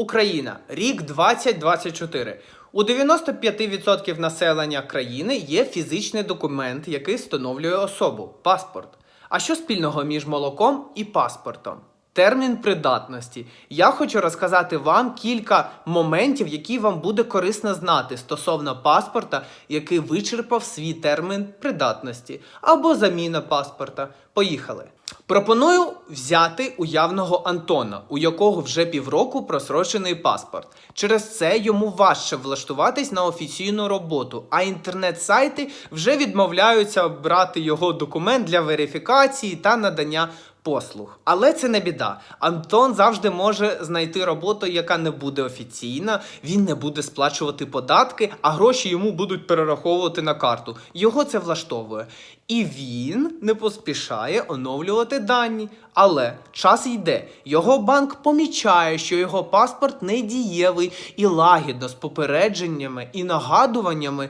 Україна, рік 2024. У 95% населення країни є фізичний документ, який встановлює особу паспорт. А що спільного між молоком і паспортом? Термін придатності. Я хочу розказати вам кілька моментів, які вам буде корисно знати стосовно паспорта, який вичерпав свій термін придатності, або заміна паспорта. Поїхали. Пропоную взяти уявного Антона, у якого вже півроку просрочений паспорт. Через це йому важче влаштуватись на офіційну роботу, а інтернет-сайти вже відмовляються брати його документ для верифікації та надання послуг. Але це не біда. Антон завжди може знайти роботу, яка не буде офіційна, він не буде сплачувати податки, а гроші йому будуть перераховувати на карту. Його це влаштовує. І він не поспішає оновлювати дані. Але час йде. Його банк помічає, що його паспорт недієвий і лагідно з попередженнями і нагадуваннями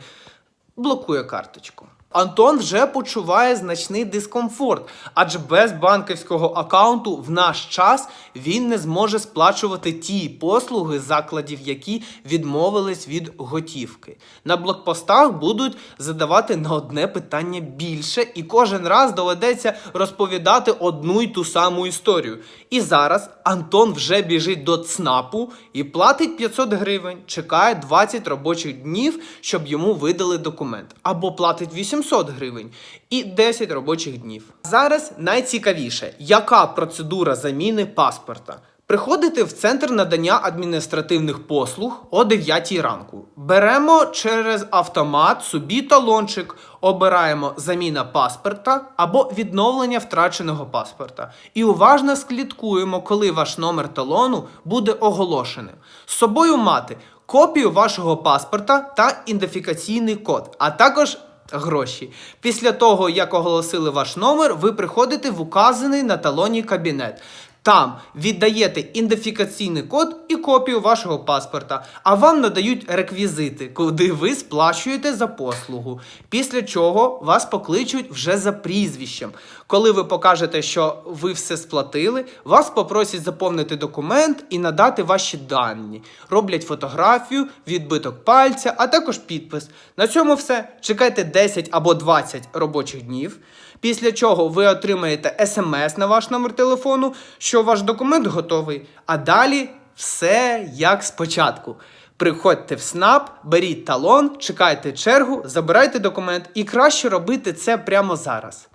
блокує карточку. Антон вже почуває значний дискомфорт, адже без банківського акаунту в наш час він не зможе сплачувати ті послуги закладів, які відмовились від готівки. На блокпостах будуть задавати на одне питання більше, і кожен раз доведеться розповідати одну й ту саму історію. І зараз Антон вже біжить до ЦНАПу і платить 500 гривень, чекає 20 робочих днів, щоб йому видали документ, або платить 800 гривень і 10 робочих днів. Зараз найцікавіше, яка процедура заміни паспорта. Приходите в центр надання адміністративних послуг о 9 ранку. Беремо через автомат собі талончик, обираємо заміна паспорта або відновлення втраченого паспорта. І уважно слідкуємо, коли ваш номер талону буде оголошеним. З собою мати копію вашого паспорта та ідентифікаційний код, а також гроші. Після того, як оголосили ваш номер, ви приходите в указаний на талоні кабінет. Там віддаєте ідентифікаційний код і копію вашого паспорта, а вам надають реквізити, куди ви сплачуєте за послугу. Після чого вас покличуть вже за прізвищем. Коли ви покажете, що ви все сплатили, вас попросять заповнити документ і надати ваші дані. Роблять фотографію, відбиток пальця, а також підпис. На цьому все. Чекайте 10 або 20 робочих днів. Після чого ви отримаєте смс на ваш номер телефону, що ваш документ готовий. А далі все як спочатку. Приходьте в СНАП, беріть талон, чекайте чергу, забирайте документ і краще робити це прямо зараз.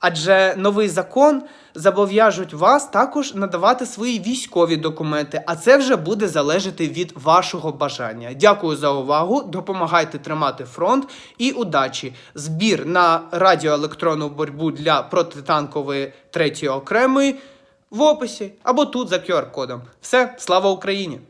Адже новий закон зобов'яжуть вас також надавати свої військові документи, а це вже буде залежати від вашого бажання. Дякую за увагу. Допомагайте тримати фронт і удачі. Збір на радіоелектронну боротьбу для протитанкової третьої окремої в описі або тут за QR-кодом. Все, слава Україні!